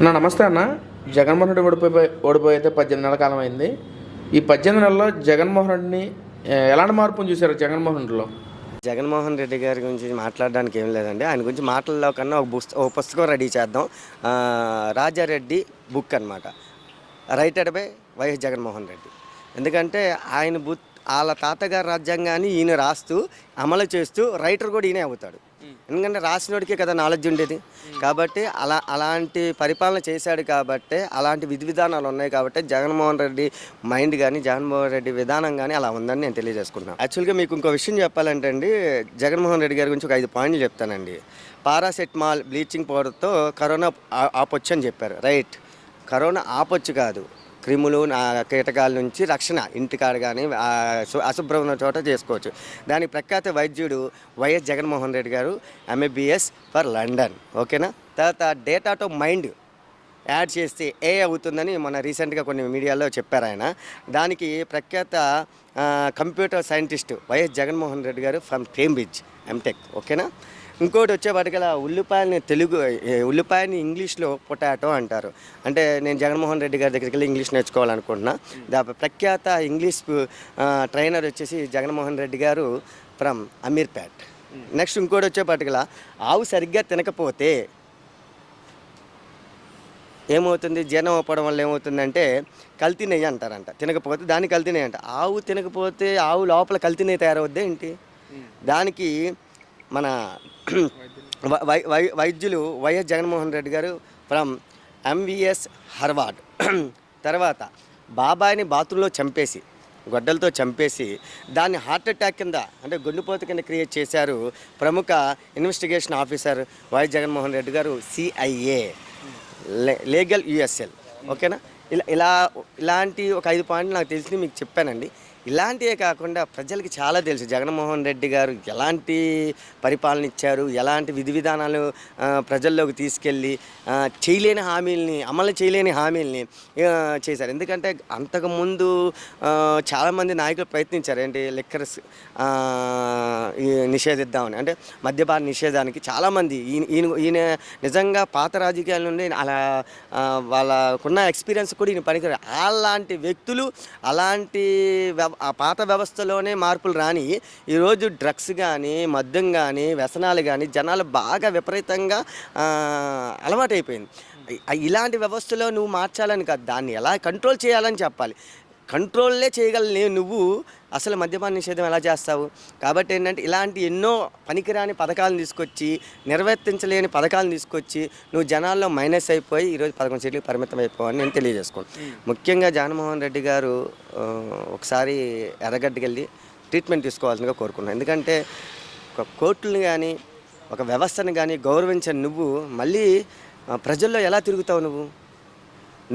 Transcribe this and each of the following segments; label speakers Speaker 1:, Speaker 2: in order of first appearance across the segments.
Speaker 1: అన్న నమస్తే అన్న. జగన్మోహన్ రెడ్డి ఓడిపోయి ఓడిపోయి అయితే పద్దెనిమిది నెలల కాలం అయింది. ఈ పద్దెనిమిది నెలల్లో జగన్మోహన్ రెడ్డిని ఎలాంటి మార్పును చూశారు జగన్మోహన్ రెడ్డిలో?
Speaker 2: జగన్మోహన్ రెడ్డి గారి గురించి మాట్లాడడానికి ఏం లేదండి. ఆయన గురించి మాటల్లో కన్నా ఒక పుస్త ఒక పుస్తకం రెడీ చేద్దాం. రాజారెడ్డి బుక్ అనమాట writed by YS Jaganmohan Reddy. ఎందుకంటే ఆయన బు వాళ్ళ తాతగారి రాజ్యాంగాన్ని ఈయన రాస్తూ అమలు చేస్తూ రైటర్ కూడా ఈయనే అవుతాడు. ఎందుకంటే రాసినోడికే కదా నాలెడ్జ్ ఉండేది. కాబట్టి అలా అలాంటి పరిపాలన చేశాడు కాబట్టి అలాంటి విధి విధానాలు ఉన్నాయి కాబట్టి జగన్మోహన్ రెడ్డి మైండ్ కానీ జగన్మోహన్ రెడ్డి విధానం కానీ అలా ఉందని నేను తెలియజేసుకున్నాను యాక్చువల్గా మీకు ఇంకో విషయం చెప్పాలంటే అండి జగన్మోహన్ రెడ్డి గారి గురించి ఒక ఐదు పాయింట్లు చెప్తానండి. పారాసెటమాల్ బ్లీచింగ్ పౌడర్తో కరోనా ఆపొచ్చు అని చెప్పారు. రైట్ కరోనా ఆపొచ్చు కాదు. క్రిములు కీటకాల నుంచి రక్షణ ఇంటికాడ కానీ అశుభ్రమైన చోట చేసుకోవచ్చు. దాని ప్రఖ్యాత వైద్యుడు వైఎస్ జగన్మోహన్ రెడ్డి గారు ఎంఏబిఎస్ ఫర్ లండన్ ఓకేనా? తర్వాత డేటా టు మైండ్ యాడ్ చేస్తే ఏ అవుతుందని మొన్న రీసెంట్గా కొన్ని మీడియాలో చెప్పారు ఆయన. దానికి ప్రఖ్యాత computer scientist YS Jaganmohan Reddy గారు ఫ్రమ్ కేంబ్రిడ్జ్ ఎంటెక్ ఓకేనా? ఇంకోటి వచ్చేపాటికల్లా ఉల్లిపాయని తెలుగు ఉల్లిపాయని ఇంగ్లీష్లో పొటాటో అంటారు. అంటే నేను జగన్మోహన్ రెడ్డి గారి దగ్గరికి వెళ్ళి ఇంగ్లీష్ నేర్చుకోవాలనుకుంటున్నా. దా ప్రఖ్యాత ఇంగ్లీష్ ట్రైనర్ వచ్చేసి జగన్మోహన్ రెడ్డి గారు ఫ్రమ్ అమీర్పేట్. నెక్స్ట్ ఇంకోటి వచ్చేపాటికల్లా ఆవు సరిగ్గా తినకపోతే ఏమవుతుంది? జీర్ణం అవ్వడం వల్ల ఏమవుతుందంటే కల్తీ నెయ్యి అంటారంట. తినకపోతే దాన్ని కల్తీ నెయ్యి అంట. ఆవు తినకపోతే ఆవు లోపల కల్తీ నెయ్యి తయారవుద్ది ఏంటి? దానికి మన వై- వై- వై- వైద్యులు వైఎస్ జగన్మోహన్ రెడ్డి గారు ఫ్రమ్ ఎంవిఎస్ హర్వార్డ్. తర్వాత బాబాయిని బాత్రూంలో చంపేసి గొడ్డలతో చంపేసి దాన్ని హార్ట్ అటాక్ కింద అంటే గుండెపోత కింద క్రియేట్ చేశారు ప్రముఖ investigation officer YS Jaganmohan Reddy గారు సిఐఏ లీగల్ యుఎస్ఎల్ ఓకేనా? ఇలా ఇలా ఇలాంటి ఒక ఐదు పాయింట్లు నాకు తెలిసి మీకు చెప్పానండి. ఇలాంటివే కాకుండా ప్రజలకి చాలా తెలుసు. జగన్మోహన్ రెడ్డి గారు ఎలాంటి పరిపాలన ఇచ్చారు ఎలాంటి విధి విధానాలు ప్రజల్లోకి తీసుకెళ్ళి చేయలేని హామీల్ని అమలు చేయలేని హామీల్ని చేశారు. ఎందుకంటే అంతకుముందు చాలామంది నాయకులు ప్రయత్నించారు. ఏంటి? లిక్కర్స్ నిషేధిద్దామని. అంటే మద్యపాన నిషేధానికి చాలామంది ఈయన ఈయన ఈయన నిజంగా పాత రాజకీయాల నుండి అలా వాళ్ళకున్న ఎక్స్పీరియన్స్ కూడా ఈయన పనికి అలాంటి వ్యక్తులు అలాంటి ఆ పాత వ్యవస్థలోనే మార్పులు రాని ఈరోజు డ్రగ్స్ కానీ మద్యం కానీ వ్యసనాలు కానీ జనాలు బాగా విపరీతంగా అలవాటైపోయింది. ఇలాంటి వ్యవస్థలో నువ్వు మార్చాలని కాదు. దాన్ని ఎలా కంట్రోల్ చేయాలని చెప్పాలి. కంట్రోల్లే చేయగల నువ్వు అసలు మద్యపాన నిషేధం ఎలా చేస్తావు? కాబట్టి ఏంటంటే ఇలాంటి ఎన్నో పనికిరాని పథకాలను తీసుకొచ్చి నిర్వర్తించలేని పథకాలను తీసుకొచ్చి నువ్వు జనాల్లో మైనస్ అయిపోయి ఈరోజు పదకొండు సీట్లకు పరిమితం అయిపోవని నేను తెలియజేసుకోను ముఖ్యంగా జగన్మోహన్ రెడ్డి గారు ఒకసారి ఎర్రగడ్డకి వెళ్ళి ట్రీట్మెంట్ తీసుకోవాల్సిందిగా కోరుకున్నాను. ఎందుకంటే ఒక కోర్టుని కానీ ఒక వ్యవస్థను కానీ గౌరవించని నువ్వు మళ్ళీ ప్రజల్లో ఎలా తిరుగుతావు నువ్వు?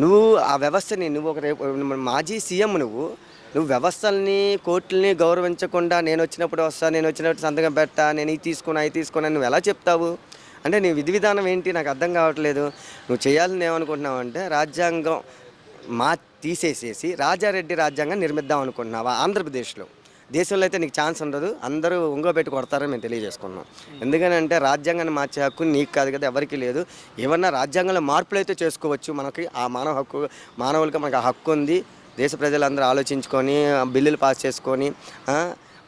Speaker 2: నువ్వు ఆ వ్యవస్థని నువ్వు ఒక రేపు మాజీ సీఎం నువ్వు నువ్వు వ్యవస్థల్ని కోర్టుల్ని గౌరవించకుండా నేను వచ్చినప్పుడు వస్తా నేను వచ్చినప్పుడు సంతకం పెట్టా నేను ఇది తీసుకున్నా ఇది తీసుకున్నా నువ్వు ఎలా చెప్తావు? అంటే నీ విధి విధానం ఏంటి? నాకు అర్థం కావట్లేదు. నువ్వు చేయాలని ఏమనుకుంటున్నావు అంటే రాజ్యాంగం మా తీసేసేసి రాజారెడ్డి రాజ్యాంగం నిర్మిద్దాం అనుకుంటున్నావా ఆంధ్రప్రదేశ్లో? దేశంలో అయితే నీకు ఛాన్స్ ఉండదు. అందరూ ఒంగోబెట్టి కొడతారని మేము తెలియజేసుకున్నాం. ఎందుకనంటే రాజ్యాంగాన్ని మార్చే హక్కు నీకు కాదు కదా ఎవరికి లేదు. ఏమన్నా రాజ్యాంగంలో మార్పులు అయితే చేసుకోవచ్చు. మనకి ఆ మానవ హక్కు మానవులకి మనకు ఆ హక్కు ఉంది. దేశ ప్రజలందరూ ఆలోచించుకొని బిల్లులు పాస్ చేసుకొని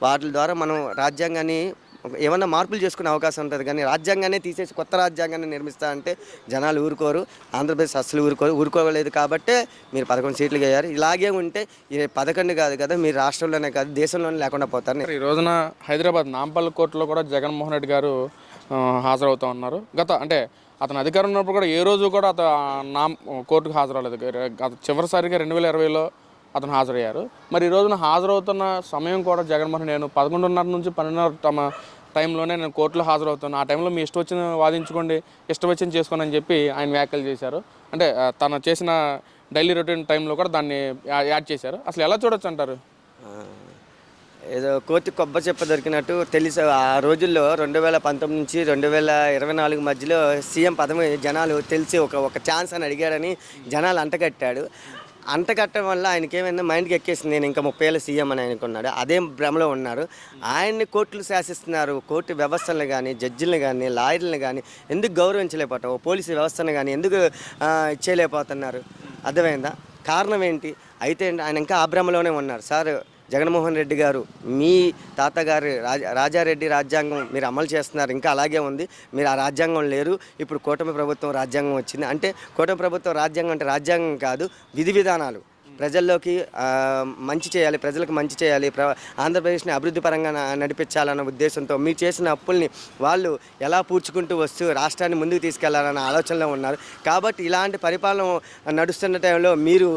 Speaker 2: వాటి ద్వారా మనం రాజ్యాంగాన్ని ఏమన్నా మార్పులు చేసుకునే అవకాశం ఉంటుంది. కానీ రాజ్యాంగాన్ని తీసేసి కొత్త రాజ్యాంగాన్ని నిర్మిస్తా అంటే జనాలు ఊరుకోరు. ఆంధ్రప్రదేశ్ అస్సలు ఊరుకోరు ఊరుకోలేదు కాబట్టే మీరు పదకొండు సీట్లు అయ్యారు ఇలాగే ఉంటే ఇది పదకొండు కాదు కదా మీరు రాష్ట్రంలోనే కాదు దేశంలోనే లేకుండా పోతారు.
Speaker 1: ఈ రోజున హైదరాబాద్ నాంపల్లి కోర్టులో కూడా జగన్మోహన్ రెడ్డి గారు హాజరవుతూ హాజరవుతా ఉన్నారు. గత అంటే అతను అధికారం ఉన్నప్పుడు కూడా ఏ రోజు కూడా అతను నా కోర్టుకు హాజరవ్వలేదు. గత చివరిసారిగా రెండు వేల ఇరవైలో అతను హాజరయ్యారు. మరి ఈ రోజున హాజరవుతున్న సమయం కూడా జగన్మోహన్ నేను పదకొండున్నర నుంచి పన్నెండున్నర తమ టైంలోనే నేను కోర్టులో హాజరవుతాను. ఆ టైంలో మీ ఇష్టం వచ్చిన వాదించుకోండి ఇష్టం వచ్చిన చేసుకోండి అని చెప్పి ఆయన వ్యాఖ్యలు చేశారు. అంటే తను చేసిన డైలీ రొటీన్ టైంలో కూడా దాన్ని యాడ్ చేశారు. అసలు ఎలా చూడొచ్చు అంటారు?
Speaker 2: ఏదో కోతి కొబ్బరి చెప్ప దొరికినట్టు తెలుసు ఆ రోజుల్లో రెండు వేల పంతొమ్మిది నుంచి రెండు వేల ఇరవై నాలుగు మధ్యలో సీఎం పదవి జనాలు తెలిసి ఒక ఒక ఛాన్స్ అని అడిగాడని జనాలు అంటగట్టాడు. అంటగట్టడం వల్ల ఆయనకి ఏమైంది మైండ్కి ఎక్కేసింది. నేను ఇంకా ముప్పై ఏళ్ళ సీఎం అని అనుకున్నాడు అదే భ్రమలో ఉన్నారు. ఆయన్ని కోర్టులు శాసిస్తున్నారు. కోర్టు వ్యవస్థలను కానీ జడ్జిలను కానీ లాయర్లను కానీ ఎందుకు గౌరవించలేకపోతావు? పోలీసు వ్యవస్థను కానీ ఎందుకు ఇచ్చేయలేకపోతున్నారు? అర్థమైందా? కారణం ఏంటి? అయితే ఆయన ఇంకా ఆ భ్రమలోనే ఉన్నారు. సార్ జగన్మోహన్ రెడ్డి గారు మీ తాతగారి రాజా రాజారెడ్డి రాజ్యాంగం మీరు అమలు చేస్తున్నారు ఇంకా అలాగే ఉంది. మీరు ఆ రాజ్యాంగం లేరు ఇప్పుడు కూటమి ప్రభుత్వం రాజ్యాంగం వచ్చింది. అంటే కూటమి ప్రభుత్వం రాజ్యాంగం అంటే రాజ్యాంగం కాదు విధి విధానాలు. ప్రజల్లోకి మంచి చేయాలి ప్రజలకు మంచి చేయాలి ప్ర ఆంధ్రప్రదేశ్ని అభివృద్ధి పరంగా నడిపించాలన్న ఉద్దేశంతో మీరు చేసిన అప్పుల్ని వాళ్ళు ఎలా పూడ్చుకుంటూ వస్తూ రాష్ట్రాన్ని ముందుకు తీసుకెళ్ళాలన్న ఆలోచనలో ఉన్నారు. కాబట్టి ఇలాంటి పరిపాలన నడుస్తున్న టైంలో మీరు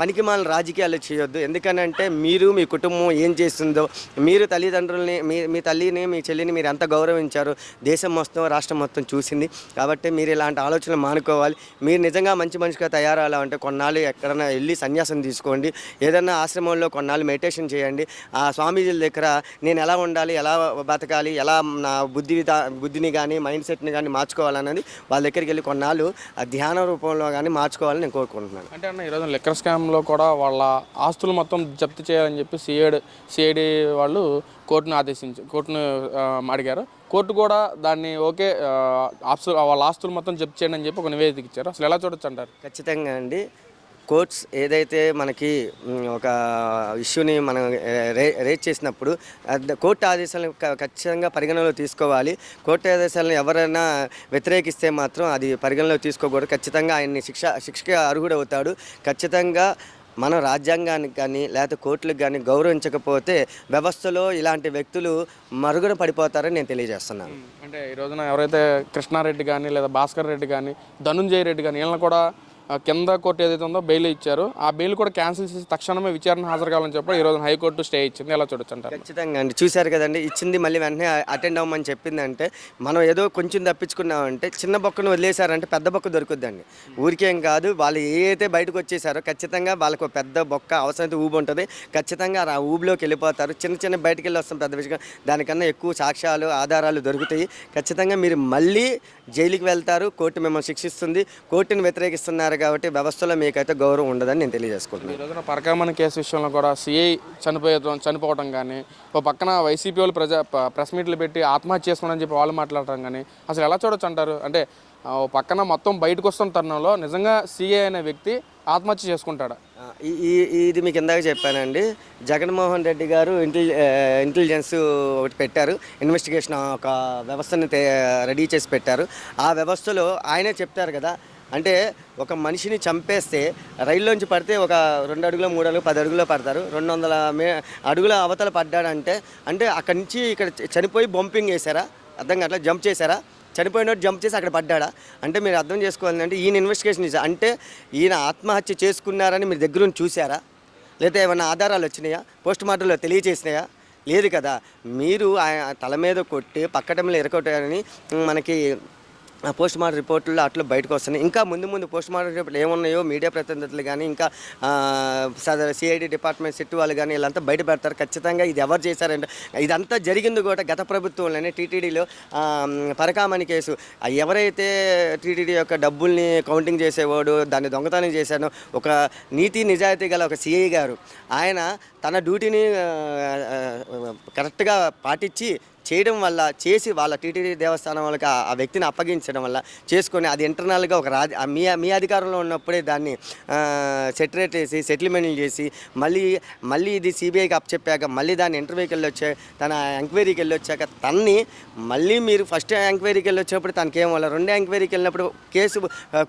Speaker 2: పనికి రాజకీయాలు చేయొద్దు. ఎందుకనంటే మీరు మీ కుటుంబం ఏం చేస్తుందో మీరు తల్లిదండ్రుల్ని మీ మీ తల్లిని మీ చెల్లిని మీరు ఎంత గౌరవించారు దేశం మొత్తం రాష్ట్రం మొత్తం చూసింది. కాబట్టి మీరు ఇలాంటి ఆలోచనలు మానుకోవాలి. మీరు నిజంగా మంచి మనిషిగా తయారవ్వాలంటే కొన్నాళ్ళు ఎక్కడైనా వెళ్ళి సన్యాసం తీసుకోండి. ఏదైనా ఆశ్రమంలో కొన్నాళ్ళు మెడిటేషన్ చేయండి. ఆ స్వామీజీల దగ్గర నేను ఎలా ఉండాలి ఎలా బతకాలి ఎలా నా బుద్ధి బుద్ధిని కానీ మైండ్ సెట్ని కానీ మార్చుకోవాలన్నది వాళ్ళ దగ్గరికి వెళ్ళి కొన్నాళ్ళు ఆ ధ్యాన రూపంలో కానీ మార్చుకోవాలని నేను కోరుకుంటున్నాను.
Speaker 1: అంటే అన్న ఈరోజు లిక్కర్ స్కామ్లో కూడా వాళ్ళ ఆస్తులు మొత్తం జప్తు చేయాలని చెప్పి సిఐడి సిఐడి వాళ్ళు కోర్టును ఆదేశించి కోర్టును అడిగారు. కోర్టు కూడా దాన్ని ఓకే ఆ, ఆస్తు వాళ్ళ ఆస్తులు మొత్తం జప్తు చేయండి అని చెప్పి ఒక నివేదిక ఇచ్చారు. అసలు ఎలా చూడొచ్చు అంటారు?
Speaker 2: ఖచ్చితంగా అండి. కోర్ట్స్ ఏదైతే మనకి ఒక ఇష్యూని మనం రే రేట్ చేసినప్పుడు కోర్టు ఆదేశాలను ఖచ్చితంగా పరిగణనలో తీసుకోవాలి. కోర్టు ఆదేశాలను ఎవరైనా వ్యతిరేకిస్తే మాత్రం అది పరిగణనలో తీసుకోకూడదు. ఖచ్చితంగా ఆయన్ని శిక్ష శిక్షకి అర్హుడవుతాడు. ఖచ్చితంగా మనం రాజ్యాంగానికి కానీ లేకపోతే కోర్టులకు కానీ గౌరవించకపోతే వ్యవస్థలో ఇలాంటి వ్యక్తులు మరుగున పడిపోతారని నేను తెలియజేస్తున్నాను.
Speaker 1: అంటే ఈ రోజున ఎవరైతే కృష్ణారెడ్డి కానీ లేదా భాస్కర్ రెడ్డి కానీ ధనుంజయ రెడ్డి కానీ వీళ్ళని కూడా కింద కోర్టు ఏదైతే ఉందో బెయిల్ ఇచ్చారు. ఆ బెయిల్ కూడా క్యాన్సిల్ చేసి తక్షణమే విచారణ హాజరు కావాలని చెప్పి ఈ రోజు హైకోర్టు స్టే ఇచ్చింది. ఎలా చూడొచ్చు అంటారు
Speaker 2: ఖచ్చితంగా అండి. చూశారు కదండి. ఇచ్చింది మళ్ళీ వెంటనే అటెండ్ అవ్వమని చెప్పిందంటే మనం ఏదో కొంచెం తప్పించుకున్నామంటే చిన్న బొక్కను వదిలేశారంటే పెద్ద బొక్క దొరుకుద్దండి. ఊరికేం కాదు. వాళ్ళు ఏదైతే బయటకు వచ్చేసారో ఖచ్చితంగా వాళ్ళకు ఒక పెద్ద బొక్క అవసరమైతే ఊబు ఉంటుంది. ఖచ్చితంగా ఆ ఊబిలోకి వెళ్ళిపోతారు. చిన్న చిన్న బయటకు వెళ్ళి వస్తాం పెద్ద విషయం. దానికన్నా ఎక్కువ సాక్ష్యాలు ఆధారాలు దొరుకుతాయి. ఖచ్చితంగా మీరు మళ్ళీ జైలుకి వెళ్తారు. కోర్టు మిమ్మల్ని శిక్షిస్తుంది. కోర్టుని వ్యతిరేకిస్తున్నారు కాబట్టి వ్యవస్థలో మీకైతే గౌరవం ఉండదని నేను తెలియజేసుకుంటున్నాను.
Speaker 1: ఈ రోజున పరకామణి కేసు విషయంలో కూడా సిఐ చనిపోయడం చనిపోవడం కానీ ఓ పక్కన వైసీపీ వాళ్ళు ప్రజా ప్రెస్ మీట్లు పెట్టి ఆత్మహత్య చేసుకోమని చెప్పి వాళ్ళు మాట్లాడటం కానీ అసలు ఎలా చూడొచ్చు అంటారు? అంటే పక్కన మొత్తం బయటకు వస్తున్న తరుణంలో నిజంగా సిఐ అనే వ్యక్తి ఆత్మహత్య చేసుకుంటాడా?
Speaker 2: ఈ ఇది మీకు ఇందాక చెప్పానండి. జగన్మోహన్ రెడ్డి గారు ఇంటెలి ఇంటెలిజెన్స్ ఒకటి పెట్టారు. ఇన్వెస్టిగేషన్ ఒక వ్యవస్థని రెడీ చేసి పెట్టారు. ఆ వ్యవస్థలో ఆయనే చెప్తారు కదా అంటే ఒక మనిషిని చంపేస్తే రైల్లోంచి పడితే ఒక రెండు అడుగులు మూడు అడుగులు పది అడుగులో పడతారు. రెండు వందల మే అడుగుల అవతల పడ్డాడంటే అంటే అక్కడి నుంచి ఇక్కడ చనిపోయి బంపింగ్ వేశారా అర్థం కావట్లేదు జంప్ చేశారా? చనిపోయినట్టు జంప్ చేసి అక్కడ పడ్డాడా? అంటే మీరు అర్థం చేసుకోవాలి అంటే ఈయన ఇన్వెస్టిగేషన్ చేశారు. అంటే ఈయన ఆత్మహత్య చేసుకున్నారని మీరు దగ్గర చూసారా లేదా ఏమైనా ఆధారాలు వచ్చినాయా? పోస్ట్ మార్టంలో తెలియచేసినాయా? లేదు కదా. మీరు ఆయన తల మీద కొట్టి పక్కటంలో ఎరకొట్టారని మనకి ఆ పోస్ట్ మార్టం రిపోర్టుల్లో అట్లా బయటకు వస్తున్నాయి. ఇంకా ముందు ముందు పోస్ట్ మార్టం రిపోర్ట్లు ఏమున్నాయో మీడియా ప్రతినిధులు కానీ ఇంకా సదర్ సిఐడి డిపార్ట్మెంట్ సిట్టు వాళ్ళు కానీ వీళ్ళంతా బయట పెడతారు. ఖచ్చితంగా ఇది ఎవరు చేశారంటే ఇదంతా జరిగింది కూడా గత ప్రభుత్వంలోనే టీటీడీలో పరకామణి కేసు. ఎవరైతే టీటీడీ యొక్క డబ్బుల్ని కౌంటింగ్ చేసేవాడు దాన్ని దొంగతనం చేశానో ఒక నీతి నిజాయితీ గల ఒక సిఐ గారు ఆయన తన డ్యూటీని కరెక్ట్గా పాటించి చేయడం వల్ల చేసి వాళ్ళ టీటీడీ దేవస్థానం వాళ్ళకి ఆ- వ్యక్తిని అప్పగించడం వల్ల చేసుకొని అది ఇంటర్నల్గా ఒక రాజ మీ మీ అధికారంలో ఉన్నప్పుడే దాన్ని సెటరేట్ చేసి సెటిల్మెంట్లు చేసి మళ్ళీ మళ్ళీ ఇది సిబిఐకి అప్పచెప్పాక మళ్ళీ దాన్ని ఇంటర్వ్యూకి వెళ్ళి వచ్చే తన ఎంక్వైరీకి వెళ్ళి వచ్చాక తన్ని మళ్ళీ మీరు ఫస్ట్ ఎంక్వైరీకి వెళ్ళి వచ్చినప్పుడు తనకి ఏం వల్ల? రెండో ఎంక్వైరీకి వెళ్ళినప్పుడు కేసు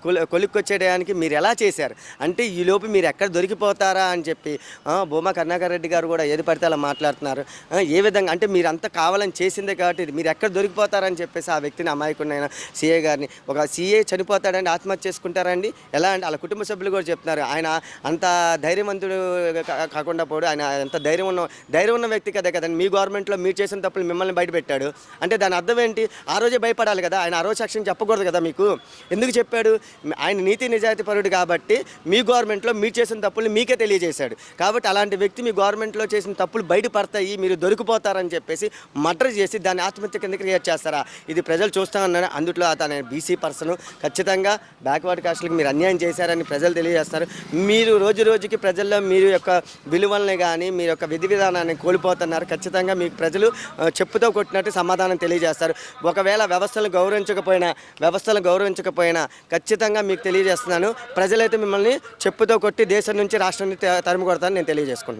Speaker 2: కొలి- కొలిక్కొచ్చేయడానికి మీరు ఎలా చేశారు? అంటే ఈ లోపు మీరు ఎక్కడ దొరికిపోతారా అని చెప్పి భూమా కరుణాకర్ రెడ్డి గారు కూడా ఏది పడితే అలా మాట్లాడుతున్నారు. ఏ విధంగా? అంటే మీరు కావాలని కావాలని చేసిందే కాబట్టి ఇది. మీరు ఎక్కడ దొరికిపోతారని చెప్పేసి ఆ వ్యక్తిని అమాయకుడైన సీఏ గారిని. ఒక సీఏ చనిపోతాడండి ఆత్మహత్య చేసుకుంటారండి. ఎలా అంటే వాళ్ళ కుటుంబ సభ్యులు కూడా చెప్తున్నారు. ఆయన అంత ధైర్యవంతుడు కాకుండా పోడు. ఆయన ఎంత ధైర్యం ఉన్న ధైర్యం ఉన్న వ్యక్తి కదా కదండి. మీ గవర్నమెంట్లో మీరు చేసిన తప్పులు మిమ్మల్ని బయట పెట్టాడు. అంటే దాని అర్థం ఏంటి? ఆ రోజే భయపడాలి కదా. ఆయన ఆ రోజు సాక్ష్యం చెప్పకూడదు కదా మీకు? ఎందుకు చెప్పాడు? ఆయన నీతి నిజాయితీ పరుడు కాబట్టి మీ గవర్నమెంట్లో మీరు చేసిన తప్పులు మీకే తెలియజేశాడు. కాబట్టి అలాంటి వ్యక్తి మీ గవర్నమెంట్లో చేసిన తప్పులు బయటపడతాయి. మీరు దొరికిపోతారని చెప్పేసి మటర్ చేసి దాన్ని ఆత్మహత్య కింద క్రియేట్ చేస్తారా? ఇది ప్రజలు చూస్తా ఉన్నాను అందుట్లో అతను బీసీ పర్సన్. ఖచ్చితంగా బ్యాక్వర్డ్ కాస్ట్లకు మీరు అన్యాయం చేశారని ప్రజలు తెలియజేస్తారు. మీరు రోజు రోజుకి ప్రజల్లో మీరు యొక్క విలువల్ని కానీ మీ యొక్క విధి విధానాన్ని కోల్పోతున్నారు. ఖచ్చితంగా మీకు ప్రజలు చెప్పుతో కొట్టినట్టు సమాధానం తెలియజేస్తారు. ఒకవేళ వ్యవస్థలు గౌరవించకపోయినా వ్యవస్థలు గౌరవించకపోయినా ఖచ్చితంగా మీకు తెలియజేస్తున్నాను. ప్రజలైతే మిమ్మల్ని చెప్పుతో కొట్టి దేశం నుంచి రాష్ట్రం నుంచి తరిమి కొడతారని నేను తెలియజేసుకుంటున్నాను.